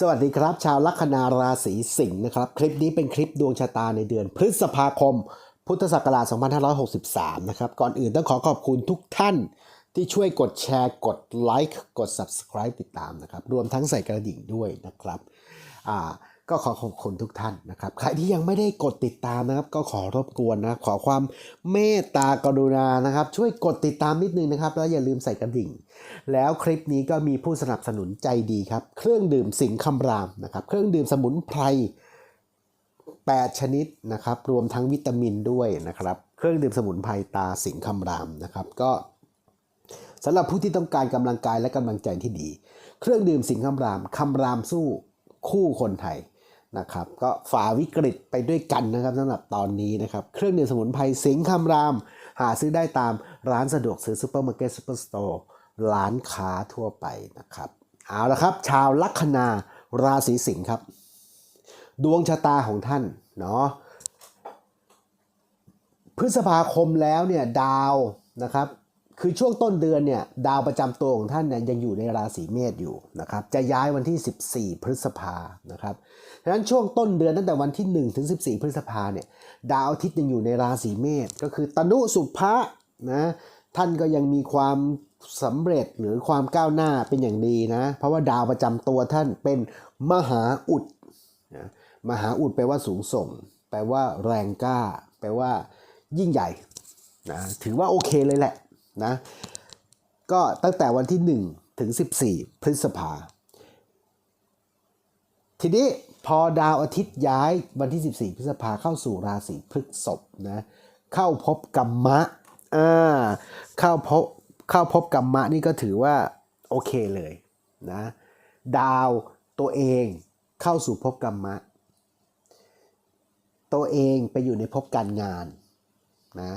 สวัสดีครับ ชาวลัคนาราศีสิงห์นะครับ คลิปนี้เป็นคลิปดวงชะตาในเดือน พฤษภาคม พุทธศักราช 2563 นะครับ ก่อนอื่นต้องขอขอบคุณทุกท่านที่ช่วยกดแชร์กดไลค์กด Subscribe ติดตามนะครับ รวมทั้งใส่กระดิ่งด้วยนะครับอ่า ก็ขอขอบคุณทุกท่านนะครับใครที่ยังไม่ได้กดติดตามนะครับ ก็ขอรบกวนนะขอความเมตตากรุณานะครับ ช่วยกดติดตามนิดนึงนะครับ แล้วอย่าลืมใส่กระดิ่ง แล้วคลิปนี้ก็มีผู้สนับสนุนใจดีครับ เครื่องดื่มสิงคำรามนะครับเครื่องดื่มสมุนไพร8 ชนิดนะครับ รวมทั้งวิตามินด้วยนะครับ เครื่องดื่มสมุนไพรตาสิงคำรามนะครับ ก็สำหรับผู้ที่ต้องการกำลังกายและกำลังใจที่ดี เครื่องดื่มสิงคำรามคำรามสู้คู่คนไทย นะครับก็ฝ่าวิกฤตไปด้วยกันนะครับสำหรับตอนนี้นะครับเครื่องดื่มสมุนไพรสิงคำราม หาซื้อได้ตามร้านสะดวกซื้อซูเปอร์มาร์เก็ตซูเปอร์สโตร์ร้านค้าทั่วไปนะครับเอาละครับชาวลัคนาราศีสิงห์ครับ ดวงชะตาของท่านเนาะพฤษภาคมแล้วเนี่ยดาวนะครับ คือช่วงต้นเดือนเนี่ยดาวประจำตัวของท่านเนี่ยยังอยู่ในราศีเมษอยู่นะครับจะย้ายวันที่ 14 พฤษภานะครับดังนั้นช่วงต้นเดือนตั้งแต่วันที่1ถึง14 พฤษภาเนี่ยดาวอาทิตย์ยังอยู่ในราศีเมษก็คือตนุสุภะนะท่านก็ยังมีความสำเร็จหรือความก้าวหน้าเป็นอย่างดีนะเพราะว่าดาวประจำตัวท่านเป็นมหาอุดนะมหาอุดแปลว่าสูงส่ง แปลว่าแรงกล้า แปลว่ายิ่งใหญ่นะถือว่าโอเคเลยแหละ นะก็ตั้งแต่วันที่ 1 ถึง 14 พฤษภา ทีนี้พอดาวอาทิตย์ย้ายวันที่ 14 พฤษภาเข้าสู่ราศีพฤษภนะเข้าพบกัมมะอ่าเข้าพบเข้าพบกัมมะนี่ก็ถือว่า โอเคเลยนะดาวตัวเองเข้าสู่ภพกัมมะ ตัวเองไปอยู่ในภพการงานนะ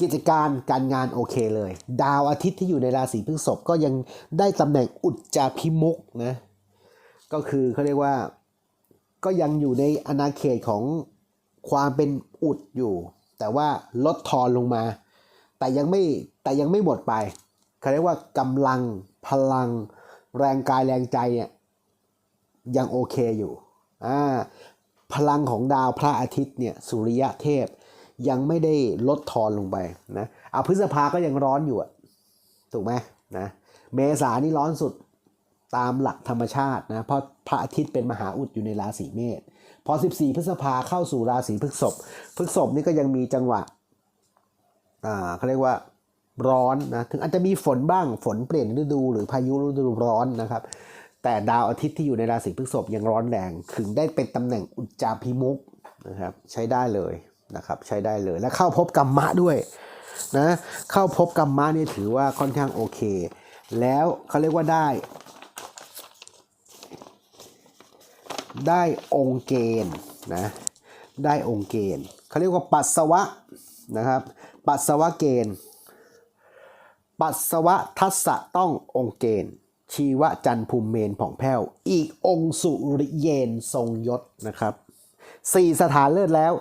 กิจการการงานโอเคเลย ดาวอาทิตย์ที่อยู่ในราศีพฤษภก็ยังได้ตำแหน่งอุจจาพิมุกนะก็คือเขาเรียกว่าก็ยังอยู่ในอาณาเขตของความเป็นอุดอยู่ แต่ว่าลดทอนลงมา แต่ยังไม่แต่ยังไม่หมดไปเขาเรียกว่ากำลังพลัง แรงกายแรงใจเนี่ยยังโอเคอยู่อ่าพลังของดาวพระอาทิตย์เนี่ยสุริยะเทพ ยังไม่ได้ลดทอนลงไปนะเอาพฤษภาก็ยังร้อนอยู่อะถูกไหมนะเมษานี่ร้อนสุดตามหลักธรรมชาตินะเพราะพระอาทิตย์เป็นมหาอุดอยู่ในราศีเมษพอ 14 พฤษภาเข้าสู่ราศีพฤษภพฤษภนี่ก็ยังมีจังหวะอ่าเขาเรียกว่าร้อนนะถึงอาจจะมีฝนบ้างฝนเปลี่ยนฤดู หรือพายุฤดูร้อนนะครับ แต่ดาวอาทิตย์ที่อยู่ในราศีพฤษภยังร้อนแรงถึงได้เป็นตำแหน่งอุจจาพิมุกนะครับใช้ได้เลย นะครับใช้ได้เลยและเข้าพบกัมมะด้วยนะเข้าพบกัมมะนี่ถือว่าค่อนข้างโอเค แล้วเขาเรียกว่าได้ ได้องค์เกณฑ์นะได้องค์เกณฑ์เขาเรียกว่าปัสสาวะนะครับปัสสาวะเกณฑ์ ปัสสาวะทัศะต้ององค์เกณฑ์ชีวจันภูมิเมนผ่องแผ้ว อีกองค์สุริเยนทรงยศนะครับสี่สถานเลิศแล้ว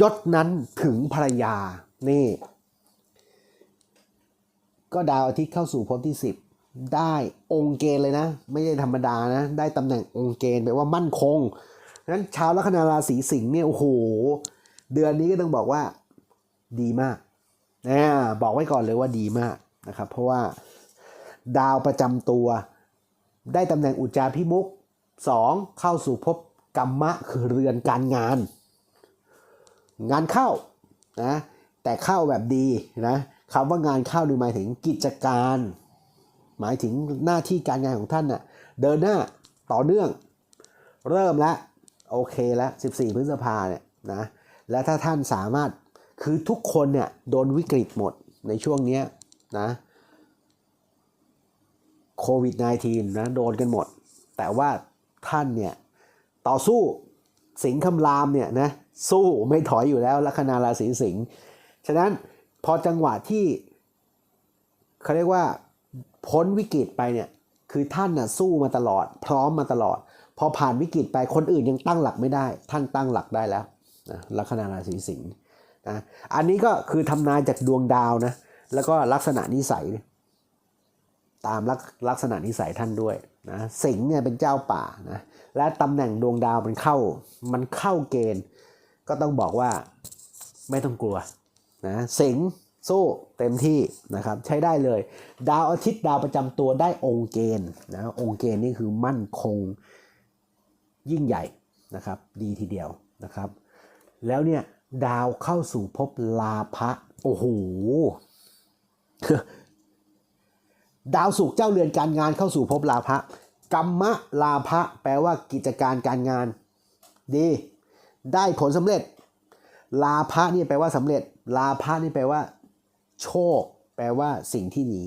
ยศนั้นถึงภรรยา นี่ ก็ดาวอาทิตย์เข้าสู่ภพที่ 10 ได้องค์เกณฑ์เลยนะ ไม่ใช่ธรรมดานะ ได้ตำแหน่งองค์เกณฑ์แปลว่ามั่นคงนั้นชาวลัคนาราศีสิงห์เนี่ยโอ้โห เดือนนี้ก็ต้องบอกว่า ดีมากนะบอกไว้ก่อนเลยว่าดีมากนะครับ เพราะว่าดาวประจำตัว ได้ตำแหน่งอุจจาพิมุกสองเข้าสู่ภพกรรมะคือเรือนการงาน งานเข้านะแต่เข้าแบบดีนะคำว่างานเข้าดูหมายถึงกิจการ หมายถึงหน้าที่การงานของท่านน่ะเดินหน้าต่อเนื่อง เริ่มแล้วโอเคแล้ว 14 พฤษภาเนี่ยนะและถ้าท่านสามารถคือทุกคนเนี่ยโดนวิกฤตหมดในช่วงนี้นะโควิด -19 นะโดนกันหมด แต่ว่าท่านเนี่ยต่อสู้สิงคำรามเนี่ยนะ สู้ไม่ถอยอยู่แล้วลัคนาราศีสิงห์ฉะนั้นพอจังหวะที่เขาเรียกว่าพ้นวิกฤตไปเนี่ยคือท่านน่ะสู้มาตลอด พร้อมมาตลอด พอผ่านวิกฤตไปคนอื่นยังตั้งหลักไม่ได้ ท่านตั้งหลักได้แล้วนะลัคนาราศีสิงห์นะอันนี้ก็คือทำนายจากดวงดาวนะแล้วก็ลักษณะนิสัย ตามลักลักษณะนิสัยท่านด้วยนะสิงห์เนี่ยเป็นเจ้าป่านะและตำแหน่งดวงดาวมันเข้ามันเข้าเกณฑ์ ก็ต้องบอกว่าไม่ต้องกลัวนะสิงสู้เต็มที่นะครับใช้ได้เลย ดาวอาทิตย์ดาวประจำตัวได้องค์เกณฑ์นะองค์เกณฑ์นี่คือมั่นคงยิ่งใหญ่นะครับดีทีเดียวนะครับ แล้วเนี่ยดาวเข้าสู่ภพลาภะโอ้โหดาวศุกเจ้าเรือนการงานเข้าสู่ภพลาภะกรรมะลาภะแปลว่ากิจการการงาน ดี ได้ผลสำเร็จ ลาภะนี่แปลว่าสำเร็จ ลาภะนี่แปลว่า โชค แปลว่าสิ่งที่ดี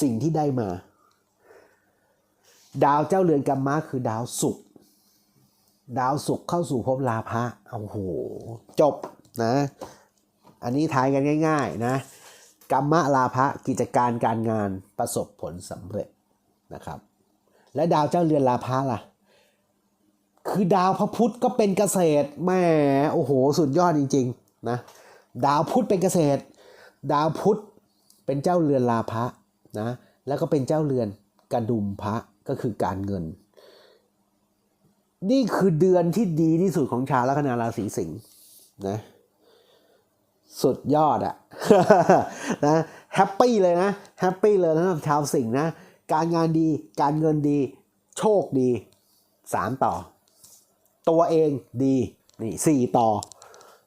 สิ่งที่ได้มา ดาวเจ้าเรือนกรรมะคือดาวศุกร์ดาวศุกร์เข้าสู่ภพลาภะโอ้โหจบนะ อันนี้ทายกันง่าย ๆนะกรรมะลาภะกิจการการงานประสบผลสำเร็จนะครับ และดาวเจ้าเรือนลาภะล่ะ คือดาวพระพุธก็เป็นเกษตรแหม่โอ้โห สุดยอดจริงๆนะดาวพุธเป็นเกษตร ดาวพุธเป็นเจ้าเรือนลาภะนะแล้วก็เป็นเจ้าเรือนกระดุมพระก็คือการเงิน นี่คือเดือนที่ดีที่สุดของชาวลัคนาราศีสิงห์นะสุดยอดอะนะแฮปปี้เลยนะแฮปปี้เลยนะสำหรับชาวสิงห์นะ การงานดีการเงินดี โชคดีสามต่อ ตัวเองดีนี่สี่ต่อ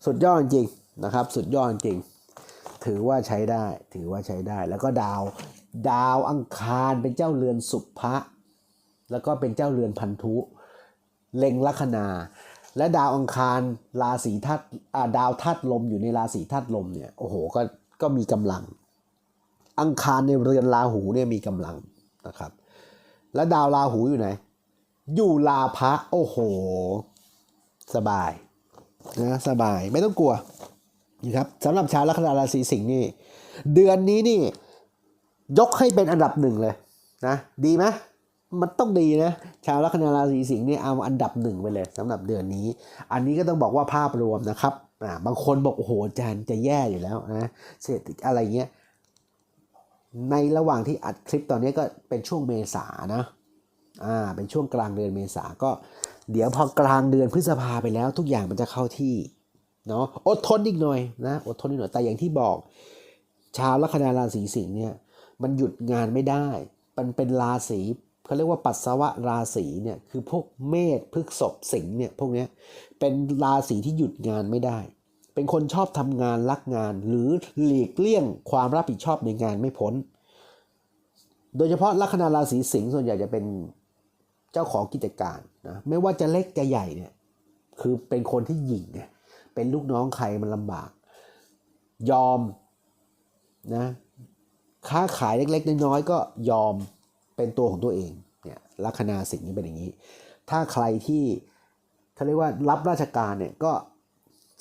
สุดยอดจริงนะครับ สุดยอดจริง ถือว่าใช้ได้ ถือว่าใช้ได้ แล้วก็ดาว ดาวอังคารเป็นเจ้าเรือนสุภะแล้วก็เป็นเจ้าเรือนพันธุ เล็งลัคนา และดาวอังคารราศีธาตุดาวธาตุลมอยู่ในราศีธาตุลมเนี่ยโอ้โหก็ก็มีกำลัง อังคารในเรือนราหูเนี่ยมีกำลังนะครับ และดาวราหูอยู่ไหน อยู่ลาภะโอ้โห สบายนะสบายไม่ต้องกลัวนะครับสำหรับชาวลัคนาราศีสิงห์นี่ เดือนนี้นี่ ยกให้เป็นอันดับหนึ่งเลยนะดีไหมมันต้องดีนะ ชาวลัคนาราศีสิงห์นี่เอาอันดับหนึ่งไปเลยสำหรับเดือนนี้ อันนี้ก็ต้องบอกว่าภาพรวมนะครับอ่าบางคนบอกโอ้โหอาจารย์จะแย่อยู่แล้วนะเศรษฐกิจอะไรเงี้ยในระหว่างที่อัดคลิปตอนนี้ก็เป็นช่วงเมษานะ อ่าเป็นช่วงกลางเดือนเมษาก็ เดี๋ยวพอกลางเดือนพฤษภาไปแล้ว ทุกอย่างมันจะเข้าที่เนาะอดทนอีกหน่อยนะอดทนอีกหน่อยแต่อย่างที่บอกชาวลัคนาราศีสิงห์เนี่ยมันหยุดงานไม่ได้ มันเป็นราศีเขาเรียกว่าปัสสาวะราศีเนี่ยคือพวกเมษพฤกษภสิงห์เนี่ยพวกเนี้ยเป็นราศีที่หยุดงานไม่ได้ เป็นคนชอบทำงานรักงาน หรือหลีกเลี่ยงความรับผิดชอบในงานไม่พ้น โดยเฉพาะลัคนาราศีสิงห์ส่วนใหญ่จะเป็น เจ้าของกิจการนะไม่ว่าจะเล็กจะใหญ่เนี่ยคือเป็นคนที่หยิ่งไงเป็นลูกน้องใครมันลำบาก ยอมนะค้าขายเล็กๆน้อยๆก็ยอมเป็นตัวของตัวเองเนี่ยลัคนาสิงห์นี่เป็นอย่างนี้ ถ้าใครที่เขาเรียกว่ารับราชการเนี่ยก็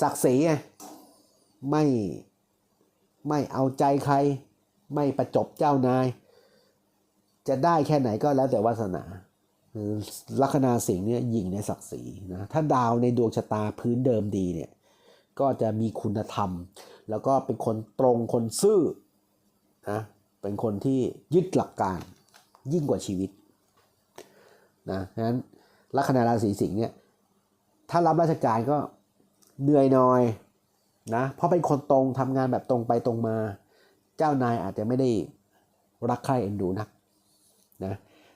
ศักดิ์ศรีไงไม่ไม่เอาใจใคร ไม่ประจบเจ้านาย จะได้แค่ไหนก็แล้วแต่วาสนา ลัคนาสิงห์เนี่ยยิงในศักดิ์ศรีนะถ้าดาวในดวงชะตาพื้นเดิมดีเนี่ยก็จะมีคุณธรรม แล้วก็เป็นคนตรงคนซื่อนะเป็นคนที่ยึดหลักการยิ่งกว่าชีวิตนะฉะนั้นลัคนาราศีสิงห์เนี่ยถ้ารับราชการก็เหนื่อยหน่อยนะเพราะเป็นคนตรงทำงานแบบตรงไปตรงมา เจ้านายอาจจะไม่ได้รักใครเอ็นดูนักนะ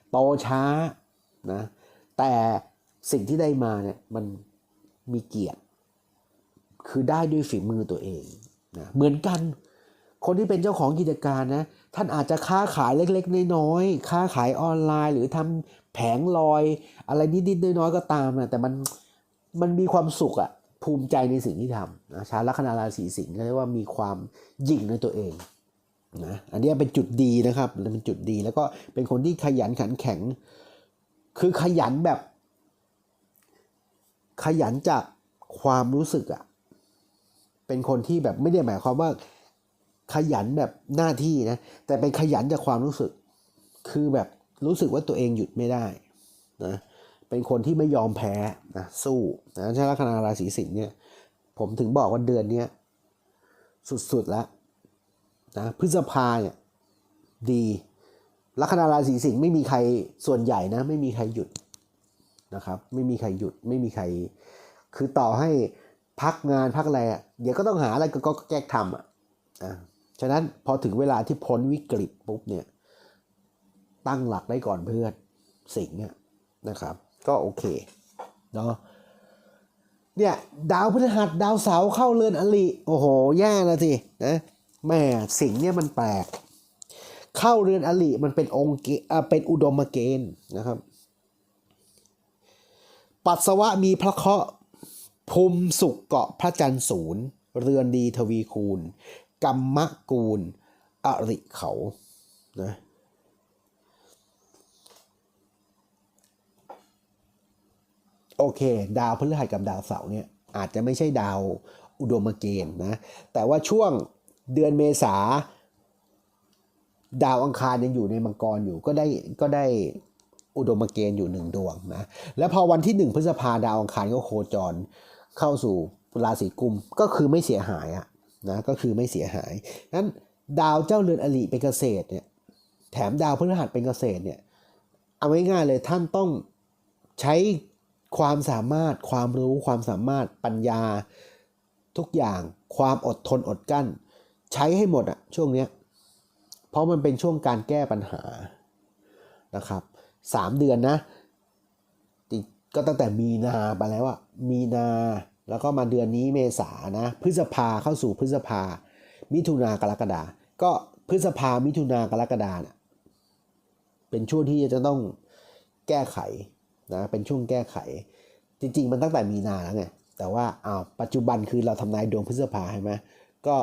โตช้า นะแต่สิ่งที่ได้มาเนี่ยมันมีเกียรติ คือได้ด้วยฝีมือตัวเองนะเหมือนกัน คนที่เป็นเจ้าของกิจการนะท่านอาจจะค้าขายเล็กๆ น้อยๆค้าขายออนไลน์ หรือทำแผงลอย อะไรนิดๆน้อยๆก็ตามนะแต่มันมันมีความสุขอะภูมิใจในสิ่งที่ทำนะชาวลัคนาราศีสิงห์เรียกว่ามีความยิ่งในตัวเองนะอันนี้เป็นจุดดีนะครับเป็นจุดดีแล้วก็เป็นคนที่ขยันขันแข็ง คือขยันแบบ ขยันจากความรู้สึกอะเป็นคนที่แบบไม่ได้หมายความว่า ขยันแบบหน้าที่นะ แต่เป็นขยันจากความรู้สึก คือแบบรู้สึกว่าตัวเองหยุดไม่ได้นะเป็นคนที่ไม่ยอมแพ้นะสู้นะชาลัคนาราศีสิงห์เนี่ย ผมถึงบอกว่าเดือนเนี้ยสุดๆแล้วนะพฤษภาเนี่ยดี ลัคนาราศีสิงห์ไม่มีใครส่วนใหญ่นะไม่มีใครหยุดนะครับ ไม่มีใครหยุดไม่มีใคร คือต่อให้พักงานพักอะไรเดี๋ยวก็ต้องหาอะไรก็ก็แก้ทำอะอะฉะนั้นพอถึงเวลาที่พ้นวิกฤตปุ๊บเนี่ยตั้งหลักได้ก่อนเพื่อนสิงห์นะครับ ก็โอเคเนาะเนี่ยดาวพฤหัสดาวเสาร์เข้าเรือนอลิโอ้โห แย่นะสินะแม่สิงห์เนี่ยมันแปลก เข้าเรือนอลิมันเป็นองค์เกอ่าเป็นอุดมเกณฑ์นะครับ ปัสสาวะมีพระเคราะห์ภูมิสุขเกาะพระจันทร์ศูนย์ เรือนดีทวีคูณกรรมกูล อริเขานะโอเค ดาวพฤหัสกับดาวเสาร์เนี่ยอาจจะไม่ใช่ดาวอุดมเกณฑ์นะ แต่ว่าช่วงเดือนเมษา ดาวอังคารยังอยู่ในมังกรอยู่ก็ได้ก็ได้อุดมเกณฑ์อยู่หนึ่งดวงนะแล้วพอวันที่หนึ่งพฤษภาดาวอังคารก็โคจรเข้าสู่ราศีกุมก็คือไม่เสียหายอะนะก็คือไม่เสียหายนั้นดาวเจ้าเรือนอลิเป็นเกษตรเนี่ยแถมดาวพฤหัสเป็นเกษตรเนี่ยเอาง่ายๆเลยท่านต้องใช้ความสามารถความรู้ความสามารถปัญญาทุกอย่างความอดทนอดกั้น ใช้ให้หมดอะช่วงเนี้ย เพราะมันเป็นช่วงการแก้ปัญหานะครับสามเดือนนะก็ตั้งแต่มีนาไปแล้วอะมีนาแล้วก็มาเดือนนี้เมษานะพฤษภาเข้าสู่พฤษภา มิถุนากรกฎาก็พฤษภามิถุนากรกฎาเนี่ยเป็นช่วงที่จะต้องแก้ไขนะเป็นช่วงแก้ไข จริง ๆ มันตั้งแต่มีนาแล้วไงแต่ว่าอ้าวปัจจุบันคือเราทำนายดวงพฤษภาใช่ไหมก็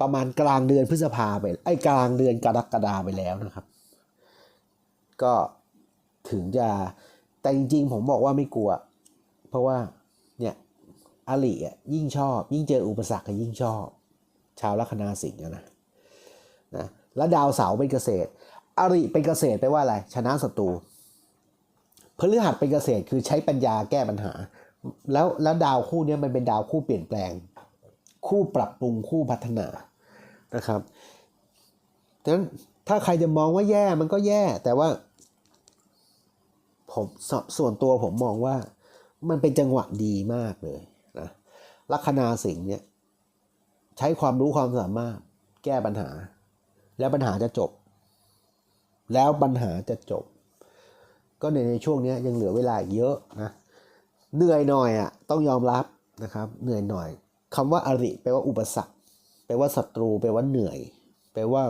ประมาณกลางเดือนพฤษภาไป ไอ้กลางเดือนกรกฎาไปแล้วนะครับ ก็ถึงจะแต่จริงๆผมบอกว่าไม่กลัว เพราะว่าเนี่ยอลิอะยิ่งชอบ ยิ่งเจออุปสรรคก็ยิ่งชอบ ชาวลัคนาสิงห์นะนะแล้วดาวเสาเป็นเกษตร อริเป็นเกษตรแปลว่าอะไร ชนะศัตรูพฤหัสเป็นเกษตรคือใช้ปัญญาแก้ปัญหา แล้วแล้วดาวคู่นี้มันเป็นดาวคู่เปลี่ยนแปลง คู่ปรับปรุงคู่พัฒนานะครับดังนั้นถ้าใครจะมองว่าแย่มันก็แย่ แต่ว่าผมสส่วนตัวผมมองว่ามันเป็นจังหวะดีมากเลยนะลัคนาสิงห์เนี่ยใช้ความรู้ความสามารถแก้ปัญหา แล้วปัญหาจะจบ แล้วปัญหาจะจบ ก็ในในช่วงนี้ยังเหลือเวลาเยอะนะเหนื่อยหน่อยอะต้องยอมรับนะครับ เหนื่อยหน่อย คำว่าอริแปลว่าอุปสรรค แปลว่าศัตรู แปลว่าเหนื่อย แปลว่า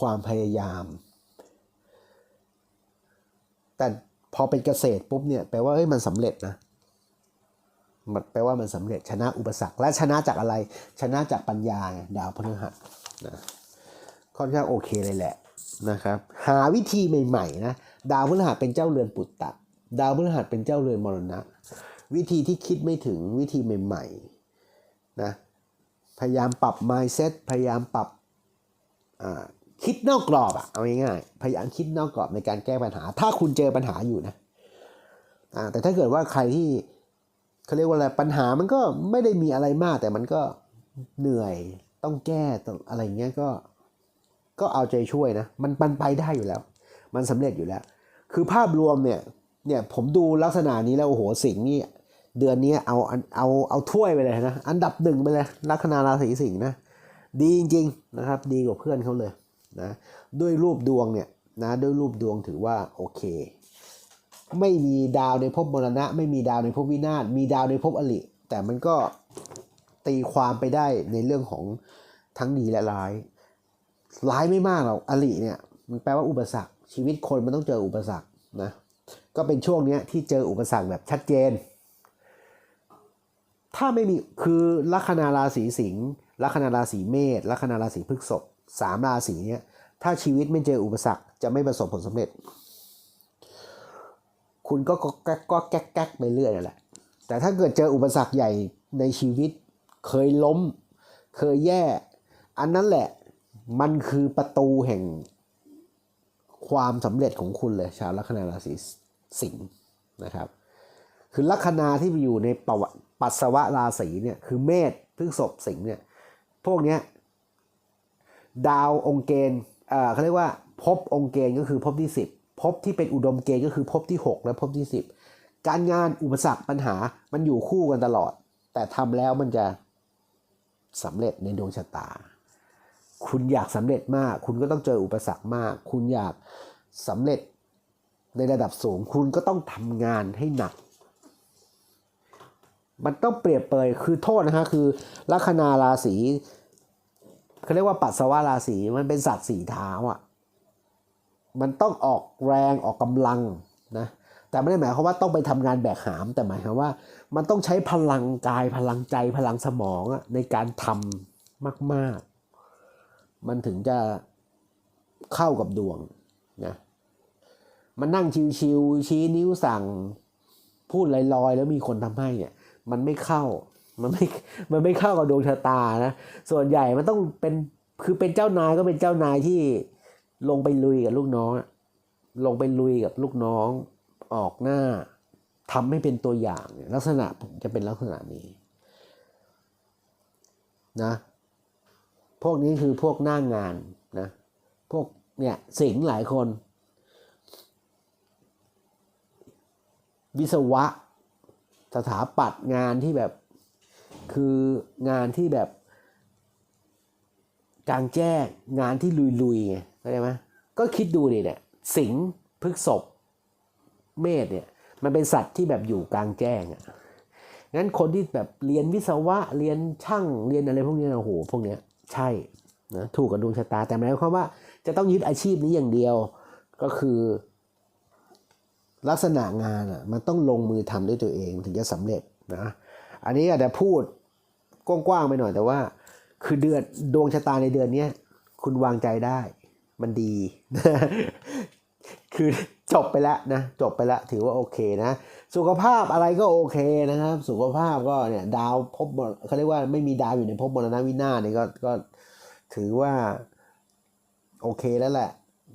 ความพยายาม แต่พอเป็นเกษตรปุ๊บเนี่ยแปลว่าเฮ้ยมันสำเร็จนะมันแปลว่ามันสำเร็จชนะอุปสรรค และชนะจากอะไร ชนะจากปัญญาไงดาวพฤหัสนะค่อนข้างโอเคเลยแหละนะครับ หาวิธีใหม่ๆนะดาวพฤหัสเป็นเจ้าเรือนปุตตะ ดาวพฤหัสเป็นเจ้าเรือนมรณะ วิธีที่คิดไม่ถึงวิธีใหม่ ๆ นะพยายามปรับ mindset พยายามปรับคิดนอกกรอบอะเอาง่ายๆพยายามคิดนอกกรอบในการแก้ปัญหา ถ้าคุณเจอปัญหาอยู่นะแต่ถ้าเกิดว่าใครที่เขาเรียกว่าอะไรปัญหามันก็ไม่ได้มีอะไรมาก แต่มันก็เหนื่อยต้องแก้ต้องอะไรเงี้ยก็ก็เอาใจช่วยนะมันมันไปได้อยู่แล้ว มันสำเร็จอยู่แล้ว คือภาพรวมเนี่ยเนี่ยผมดูลักษณะนี้แล้วโอ้โหสิงนี่ เดือนนี้เอาเอาเอาถ้วยไปเลยนะอันดับหนึ่งไปเลยลัคนาราศีสิงห์นะดีจริงๆนะครับดีกว่าเพื่อนเขาเลยนะด้วยรูปดวงเนี่ยนะด้วยรูปดวงถือว่าโอเค ไม่มีดาวในภพมรณะ ไม่มีดาวในภพวินาศมีดาวในภพอลิแต่มันก็ตีความไปได้ในเรื่องของทั้งดีและร้าย ร้ายไม่มากหรอกอลิเนี่ยมันแปลว่าอุปสรรคชีวิตคนมันต้องเจออุปสรรคนะก็เป็นช่วงเนี้ยที่เจออุปสรรคแบบชัดเจน ถ้าไม่มีคือลัคนาราศีสิงห์ลัคนาราศีเมษลัคนาราศีพฤษภสามราศีเนี้ยถ้าชีวิตไม่เจออุปสรรคจะไม่ประสบผลสำเร็จ คุณก็ก็แก๊กก็แก๊กแก๊กไปเรื่อยนั่นแหละ แต่ถ้าเกิดเจออุปสรรคใหญ่ในชีวิต เคยล้ม เคยแย่ อันนั้นแหละมันคือประตูแห่งความสำเร็จของคุณเลย ชาวลัคนาราศีสิงห์นะครับ คือลัคนาที่ไปอยู่ในปัติปัสสาวะราศีเนี่ยคือเมษพฤษภสิงห์เนี่ยพวกเนี้ยดาวองค์เกณฑ์เอ่อเขาเรียกว่าภพองค์เกณฑ์ก็คือภพที่ 10ภพที่เป็นอุดมเกณฑ์ก็คือภพที่ 6 และภพที่ 10 การงานอุปสรรคปัญหามันอยู่คู่กันตลอด แต่ทำแล้วมันจะสำเร็จในดวงชะตา คุณอยากสำเร็จมาก คุณก็ต้องเจออุปสรรคมาก คุณอยากสำเร็จในระดับสูง คุณก็ต้องทำงานให้หนัก มันต้องเปรียบเปยคือโทษนะฮะคือลัคนาราศีเขาเรียกว่าปัสสาวะราศีมันเป็นสัตว์สีเท้าอะมันต้องออกแรงออกกำลังนะแต่ไม่ได้หมายความว่าต้องไปทำงานแบกหาม แต่หมายความว่า มันต้องใช้พลังกายพลังใจพลังสมองอะในการทำมาก ๆ มันถึงจะเข้ากับดวงนะมันนั่งชิวๆชี้นิ้วสั่งพูดลอยๆ แล้วมีคนทำให้เนี่ย มันไม่เข้า มันไม่ มันไม่เข้ากับดวงชะตานะ ส่วนใหญ่มันต้องเป็น คือเป็นเจ้านายก็เป็นเจ้านายที่ลงไปลุยกับลูกน้อง ลงไปลุยกับลูกน้อง ออกหน้าทำให้เป็นตัวอย่างเนี่ยลักษณะผมจะเป็นลักษณะนี้นะ พวกนี้คือพวกหน้างงานนะ พวกเนี่ยสิงหลายคน วิศวะ สถาปัตย์งานที่แบบ คืองานที่แบบกลางแจ้งงานที่ลุยๆไงเข้าใจไหมก็คิดดูดิเนี่ยสิงห์พฤกษบเมษเนี่ย มันเป็นสัตว์ที่แบบอยู่กลางแจ้งอะ่ะงั้นคนที่แบบเรียนวิศวะเรียนช่างเรียนอะไรพวกนี้นะโอ้โหพวกเนี้ยใช่นะถูกกับดวงชะตาแต่หมายความว่า จะต้องยึดอาชีพนี้อย่างเดียวก็คือ ลักษณะงานอะมันต้องลงมือทำด้วยตัวเองถึงจะสำเร็จนะอันนี้อาจจะพูดกว้างๆไปหน่อยแต่ว่า คือเดือนดวงชะตาในเดือนเนี้ยคุณวางใจได้ มันดี คือจบไปแล้วนะจบไปแล้วถือว่าโอเคนะ สุขภาพอะไรก็โอเคนะครับ สุขภาพก็เนี่ยดาวพบเขาเรียกว่าไม่มีดาวอยู่ในภพมรณะวินาศเนี่ยก็ก็ถือว่าโอเคแล้วแหละ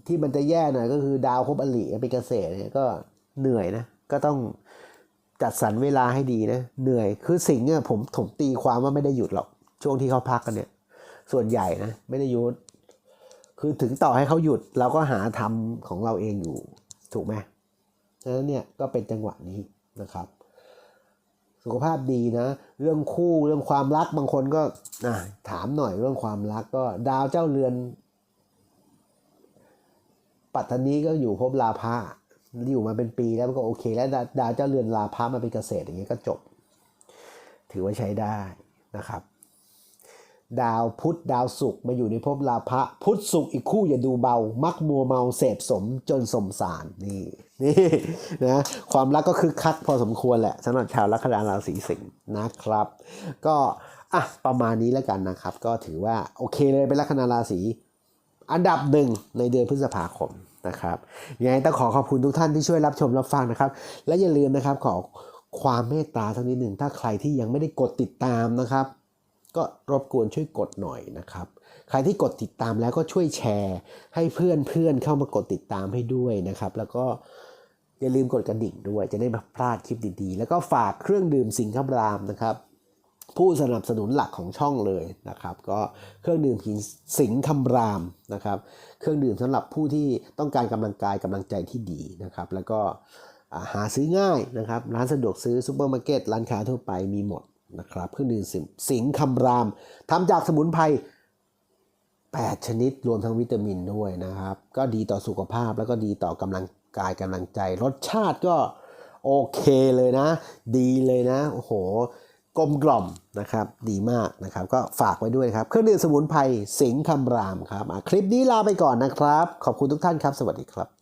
ที่มันจะแย่หน่อยก็คือดาวภพอลิเป็นเกษตรเนี่ยก็ เหนื่อยนะ ก็ต้องจัดสรรเวลาให้ดีนะ เหนื่อย คือสิ่งเนี่ยผมผมตีความว่าไม่ได้หยุดหรอก ช่วงที่เขาพักกันเนี่ย ส่วนใหญ่นะ ไม่ได้หยุด คือถึงต่อให้เขาหยุด เราก็หาทำของเราเองอยู่ ถูกไหมฉะนั้นเนี่ยก็เป็นจังหวะนี้นะครับ สุขภาพดีนะ เรื่องคู่เรื่องความรักบางคนก็อะถามหน่อยเรื่องความรักก็ดาวเจ้าเรือนปัตตานีก็อยู่ภพลาภะ อยู่มาเป็นปีแล้วมันก็โอเค แล้วดาดาวเจ้าเรือนลาภะมาเป็นเกษตรอย่างเงี้ยก็จบ ถือว่าใช้ได้นะครับ ดาวพุธดาวศุกร์มาอยู่ในภพลาภะพุธศุกร์อีกคู่อย่าดูเบา มักมัวเมาเสพสมจนสมสารนี่นี่นะความรักก็คือคักพอสมควรแหละสำหรับชาวลัคนาราศีสิงห์นะครับ ก็อะประมาณนี้แล้วกันนะครับ ก็ถือว่าโอเคเลยเป็นลัคนาราศีอันดับหนึ่งในเดือนพฤษภาคม นะครับยังไงต้องขอขอบคุณทุกท่านที่ช่วยรับชมรับฟังนะครับ และอย่าลืมนะครับขอความเมตตาทั้งนิดหนึ่งถ้าใครที่ยังไม่ได้กดติดตามนะครับ ก็รบกวนช่วยกดหน่อยนะครับใครที่กดติดตามแล้วก็ช่วยแชร์ ให้เพื่อนเพื่อนเข้ามากดติดตามให้ด้วยนะครับ แล้วก็อย่าลืมกดกระดิ่งด้วยจะได้ไม่พลาดคลิปดีๆ แล้วก็ฝากเครื่องดื่มสิงคำรามนะครับ ผู้สนับสนุนหลักของช่องเลยนะครับ ก็เครื่องดื่มสิงคำรามนะครับ เครื่องดื่มสำหรับผู้ที่ต้องการกำลังกายกำลังใจที่ดีนะครับ แล้วก็หาซื้อง่ายนะครับ ร้านสะดวกซื้อซูเปอร์มาร์เก็ตร้านค้าทั่วไปมีหมดนะครับเครื่องดื่มสิงสิงคำรามทำจากสมุนไพร8 ชนิดรวมทั้งวิตามินด้วยนะครับ ก็ดีต่อสุขภาพแล้วก็ดีต่อกำลังกายกำลังใจ รสชาติก็โอเคเลยนะ ดีเลยนะ โอ้โห กลมกล่อมนะครับดีมากนะครับ ก็ฝากไว้ด้วยครับ เครื่องดื่มสมุนไพรสิงคำรามครับคลิปนี้ลาไปก่อนนะครับ ขอบคุณทุกท่านครับ สวัสดีครับ